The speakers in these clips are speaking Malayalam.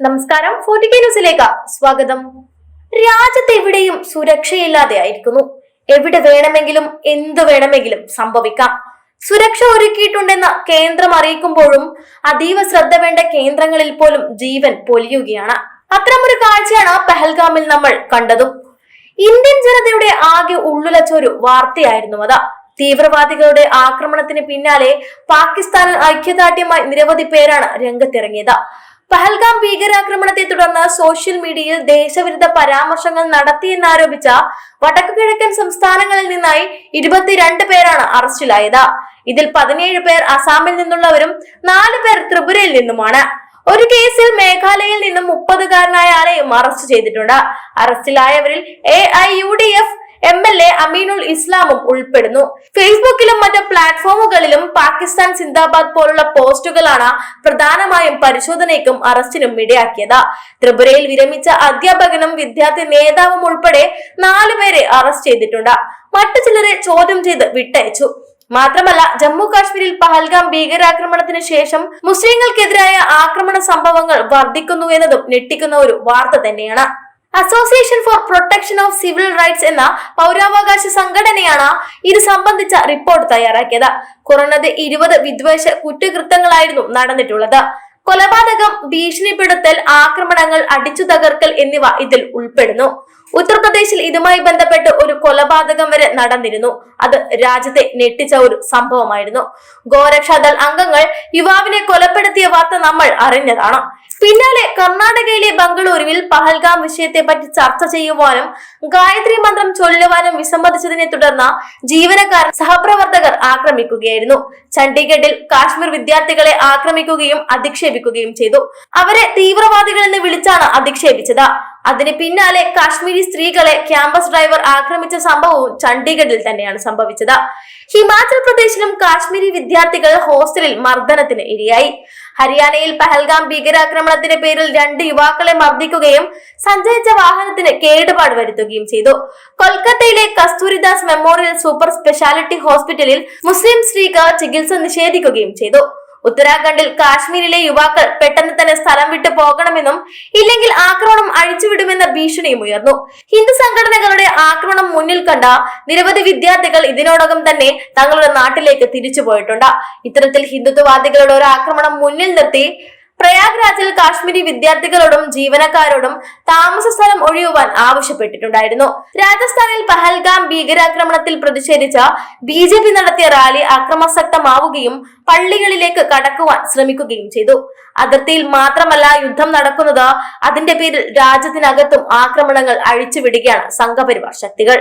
നമസ്കാരം ഫോർട്ടി ന്യൂസിലേക്ക് സ്വാഗതം. രാജ്യത്ത് എവിടെയും സുരക്ഷയില്ലാതെ ആയിരിക്കുന്നു. എവിടെ വേണമെങ്കിലും എന്തു വേണമെങ്കിലും സംഭവിക്കാം. സുരക്ഷ ഒരുക്കിയിട്ടുണ്ടെന്ന് കേന്ദ്രം അറിയിക്കുമ്പോഴും അതീവ ശ്രദ്ധ വേണ്ട കേന്ദ്രങ്ങളിൽ പോലും ജീവൻ പൊലിയുകയാണ്. അത്തരമൊരു കാഴ്ചയാണ് പെഹൽഗാമിൽ നമ്മൾ കണ്ടതും. ഇന്ത്യൻ ജനതയുടെ ആകെ ഉള്ളുലച്ചൊരു വാർത്തയായിരുന്നു അത്. തീവ്രവാദികളുടെ ആക്രമണത്തിന് പിന്നാലെ പാകിസ്ഥാനിൽ ഐക്യദാർഢ്യമായി നിരവധി പേരാണ് രംഗത്തിറങ്ങിയത്. പഹൽഗാം ഭീകരാക്രമണത്തെ തുടർന്ന് സോഷ്യൽ മീഡിയയിൽ ദേശവിരുദ്ധ പരാമർശങ്ങൾ നടത്തിയെന്നാരോപിച്ച വടക്കു കിഴക്കൻ സംസ്ഥാനങ്ങളിൽ നിന്നായി ഇരുപത്തിരണ്ട് പേരാണ് അറസ്റ്റിലായത്. ഇതിൽ പതിനേഴ് പേർ അസാമിൽ നിന്നുള്ളവരും നാല് പേർ ത്രിപുരയിൽ നിന്നുമാണ്. ഒരു കേസിൽ മേഘാലയയിൽ നിന്നും മുപ്പതുകാരനായ ആളെയും അറസ്റ്റ് ചെയ്തിട്ടുണ്ട്. അറസ്റ്റിലായവരിൽ A I U D F M L A Aminul ഇസ്ലാമും ഉൾപ്പെടുന്നു. ഫേസ്ബുക്കിലും മറ്റ് പ്ലാറ്റ്ഫോമുകളിലും പാകിസ്ഥാൻ സിന്ദാബാദ് പോലുള്ള പോസ്റ്റുകളാണ് പ്രധാനമായും പരിശോധനയ്ക്കും അറസ്റ്റിനും ഇടയാക്കിയത്. ത്രിപുരയിൽ വിരമിച്ച അധ്യാപകനും വിദ്യാർത്ഥി നേതാവും ഉൾപ്പെടെ നാലുപേരെ അറസ്റ്റ് ചെയ്തിട്ടുണ്ട്. മറ്റു ചിലരെ ചോദ്യം ചെയ്ത് വിട്ടയച്ചു. മാത്രമല്ല ജമ്മു കാശ്മീരിൽ പഹൽഗാം ഭീകരാക്രമണത്തിന് ശേഷം മുസ്ലിങ്ങൾക്കെതിരായ ആക്രമണ സംഭവങ്ങൾ വർദ്ധിക്കുന്നു എന്നതും ഞെട്ടിക്കുന്ന ഒരു വാർത്ത തന്നെയാണ്. Association for protection of civil rights എന്ന പൗരാവകാശ സംഘടനയാണ് ഇത് സംബന്ധിച്ച റിപ്പോർട്ട് തയ്യാറാക്കിയത്. കുറഞ്ഞത് ഇരുപത് വിദ്വേഷ കുറ്റകൃത്യങ്ങളായിരുന്നു നടന്നിട്ടുള്ളത്. കൊലപാതകം ഭീഷണിപ്പെടുത്തൽ ആക്രമണങ്ങൾ അടിച്ചു തകർക്കൽ എന്നിവ ഇതിൽ ഉൾപ്പെടുന്നു. ഉത്തർപ്രദേശിൽ ഇതുമായി ബന്ധപ്പെട്ട് ഒരു കൊലപാതകം വരെ നടന്നിരുന്നു. അത് രാജ്യത്തെ ഞെട്ടിച്ച ഒരു സംഭവമായിരുന്നു. ഗോരക്ഷാദൾ അംഗങ്ങൾ യുവാവിനെ കൊലപ്പെടുത്തിയ വാർത്ത നമ്മൾ അറിഞ്ഞതാണ്. പിന്നാലെ കർണാടകയിലെ ബംഗളൂരുവിൽ പഹൽഗാം വിഷയത്തെ പറ്റി ചർച്ച ചെയ്യുവാനും ഗായത്രി മന്ത്രം ചൊല്ലുവാനും വിസമ്മതിച്ചതിനെ തുടർന്ന് ജീവനക്കാരൻ സഹപ്രവർത്തകർ ആക്രമിക്കുകയായിരുന്നു. ചണ്ഡീഗഡിൽ കാശ്മീർ വിദ്യാർത്ഥികളെ ആക്രമിക്കുകയും അധിക്ഷേപിക്കുകയും ചെയ്തു. അവരെ തീവ്രവാദികളെന്ന് വിളിച്ചാണ് അധിക്ഷേപിച്ചത്. അതിന് പിന്നാലെ കാശ്മീരി സ്ത്രീകളെ ക്യാമ്പസ് ഡ്രൈവർ ആക്രമിച്ച സംഭവവും ചണ്ഡീഗഡിൽ തന്നെയാണ് സംഭവിച്ചത്. ഹിമാചൽ പ്രദേശിലും കാശ്മീരി വിദ്യാർത്ഥികൾ ഹോസ്റ്റലിൽ മർദ്ദനത്തിന് ഇരയായി. ഹരിയാനയിൽ പഹൽഗാം ഭീകരാക്രമണത്തിന്റെ പേരിൽ രണ്ട് യുവാക്കളെ മർദ്ദിക്കുകയും സഞ്ചരിച്ച വാഹനത്തിന് കേടുപാട് വരുത്തുകയും ചെയ്തു. കൊൽക്കത്തയിലെ കസ്തൂരിദാസ് മെമ്മോറിയൽ സൂപ്പർ സ്പെഷ്യാലിറ്റി ഹോസ്പിറ്റലിൽ മുസ്ലിം സ്ത്രീക്ക് ചികിത്സ നിഷേധിക്കുകയും ചെയ്തു. ഉത്തരാഖണ്ഡിൽ കാശ്മീരിലെ യുവാക്കൾ പെട്ടെന്ന് തന്നെ സ്ഥലം വിട്ടു പോകണമെന്നും ഇല്ലെങ്കിൽ ആക്രമണം അഴിച്ചുവിടുമെന്ന ഭീഷണിയും ഉയർന്നു. ഹിന്ദു സംഘടനകളുടെ ആക്രമണം മുന്നിൽ കണ്ട നിരവധി വിദ്യാർത്ഥികൾ ഇതിനോടകം തന്നെ തങ്ങളുടെ നാട്ടിലേക്ക് തിരിച്ചു പോയിട്ടുണ്ട്. ഇത്തരത്തിൽ ഹിന്ദുത്വവാദികളുടെ ഒരു ആക്രമണം മുന്നിൽ നിർത്തി പ്രയാഗ്രാജിൽ കാശ്മീരി വിദ്യാർത്ഥികളോടും ജീവനക്കാരോടും താമസ സ്ഥലം ഒഴിയുവാൻ ആവശ്യപ്പെട്ടിട്ടുണ്ടായിരുന്നു. രാജസ്ഥാനിൽ പഹൽഗാം ഭീകരാക്രമണത്തിൽ പ്രതിഷേധിച്ച ബി നടത്തിയ റാലി അക്രമാസക്തമാവുകയും പള്ളികളിലേക്ക് കടക്കുവാൻ ശ്രമിക്കുകയും ചെയ്തു. അതിർത്തിയിൽ മാത്രമല്ല യുദ്ധം നടക്കുന്നത്. അതിന്റെ പേരിൽ രാജ്യത്തിനകത്തും ആക്രമണങ്ങൾ അഴിച്ചുവിടുകയാണ് സംഘപരിവാർ ശക്തികൾ.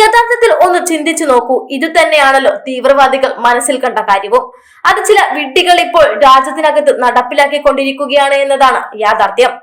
യഥാർത്ഥത്തിൽ ഒന്ന് ചിന്തിച്ചു നോക്കൂ. ഇത് തന്നെയാണല്ലോ തീവ്രവാദികൾ മനസ്സിൽ കണ്ട കാര്യവും. അത് ചില വിഡ്ഢികൾ ഇപ്പോൾ രാജ്യത്തിനകത്ത് നടപ്പിലാക്കിക്കൊണ്ടിരിക്കുകയാണ് എന്നതാണ് യാഥാർത്ഥ്യം.